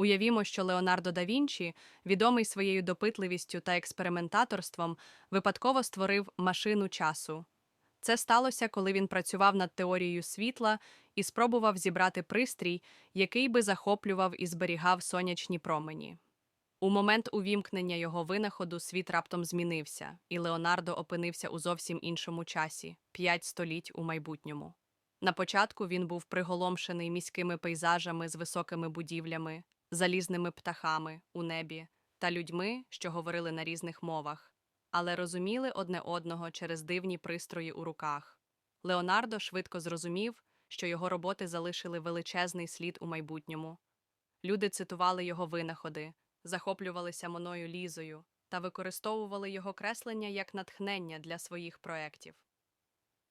Уявімо, що Леонардо да Вінчі, відомий своєю допитливістю та експериментаторством, випадково створив машину часу. Це сталося, коли він працював над теорією світла і спробував зібрати пристрій, який би захоплював і зберігав сонячні промені. У момент увімкнення його винаходу світ раптом змінився, і Леонардо опинився у зовсім іншому часі п'ять століть у майбутньому. На початку він був приголомшений міськими пейзажами з високими будівлями, залізними птахами у небі та людьми, що говорили на різних мовах, але розуміли одне одного через дивні пристрої у руках. Леонардо швидко зрозумів, що його роботи залишили величезний слід у майбутньому. Люди цитували його винаходи, захоплювалися Моною Лізою та використовували його креслення як натхнення для своїх проєктів.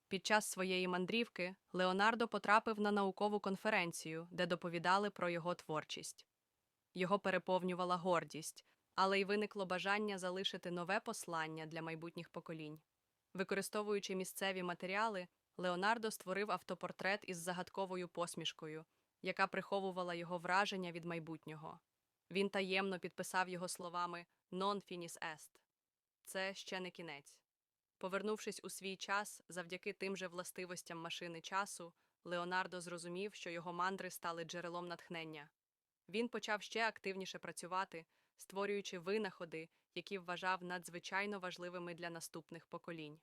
Під час своєї мандрівки Леонардо потрапив на наукову конференцію, де доповідали про його творчість. Його переповнювала гордість, але й виникло бажання залишити нове послання для майбутніх поколінь. Використовуючи місцеві матеріали, Леонардо створив автопортрет із загадковою посмішкою, яка приховувала його враження від майбутнього. Він таємно підписав його словами «Non finis est» – це ще не кінець. Повернувшись у свій час завдяки тим же властивостям машини часу, Леонардо зрозумів, що його мандри стали джерелом натхнення. Він почав ще активніше працювати, створюючи винаходи, які вважав надзвичайно важливими для наступних поколінь.